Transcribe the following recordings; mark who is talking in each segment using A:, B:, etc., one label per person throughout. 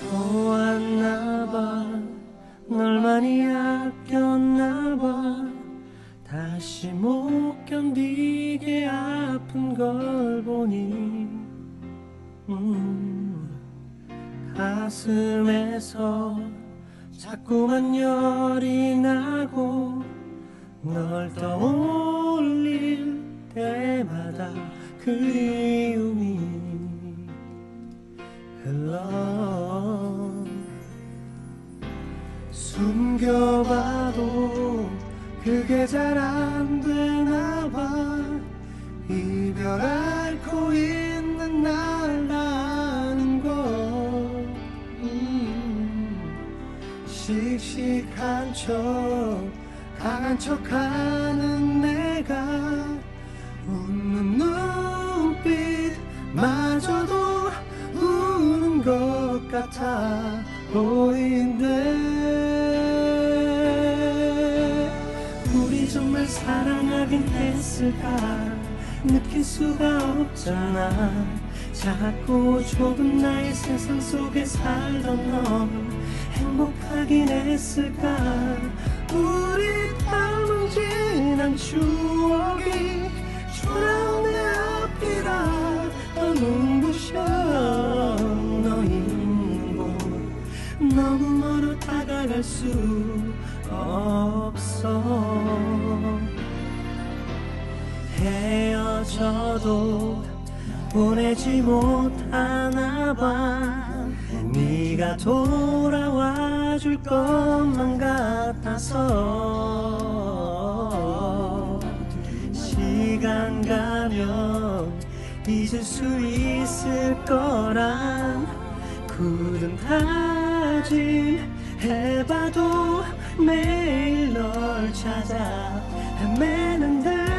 A: 좋았나봐. 널 많이 아꼈나봐. 다시 못 견디게 아픈 걸 보니. 음, 가슴에서 자꾸만 열이 나고 널 떠올릴 때마다 그리 숨겨봐도 그게 잘 안 되나 봐. 이별 앓고 있는 날 아는 거. 음, 씩씩한 척 강한 척하는 내가 웃는 눈빛마저도 우는 것 같아 보이는 사랑하긴 했을까? 느낄 수가 없잖아. 작고 좁은 나의 세상 속에 살던 넌 행복하긴 했을까? 우리 닮은 지난 추억이 초라한 내 앞이라 더 눈부셔 너 있는 곳. 너무 멀어 다가갈 수 없어 헤어져도 보내지 못하나 봐. 네가 돌아와 줄 것만 같아서 시간 가면 잊을 수 있을 거란 굳은 다짐 해봐도 매일 널 찾아 헤매는데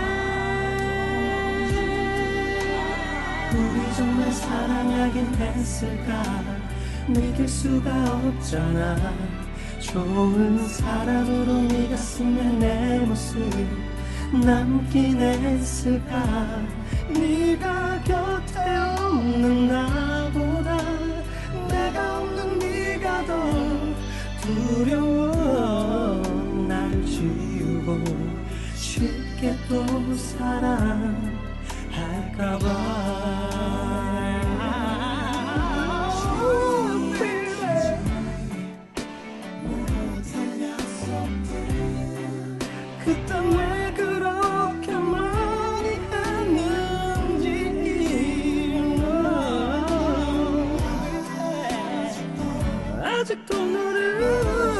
A: 정말 사랑하긴 했을까? 느낄 수가 없잖아. 좋은 사람으로 네가 쓰면 내 모습 남긴 했을까? 네가 곁에 없는 나보다 내가 없는 네가 더 두려워. 날 지우고 쉽게 또 사랑할까봐 아직도 너를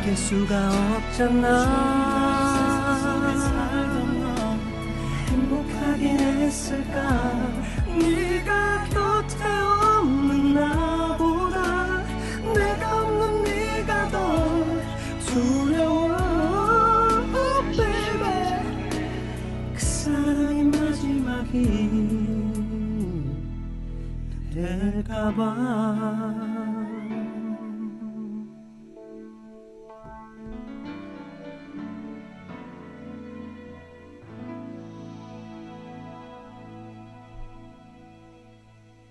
A: 느낄 수가 없잖아. 행복하긴 했을까? 네가 곁에 없는 나보다 내가 없는 네가 더 두려워. Oh, baby. 그 사랑이 마지막이 될까봐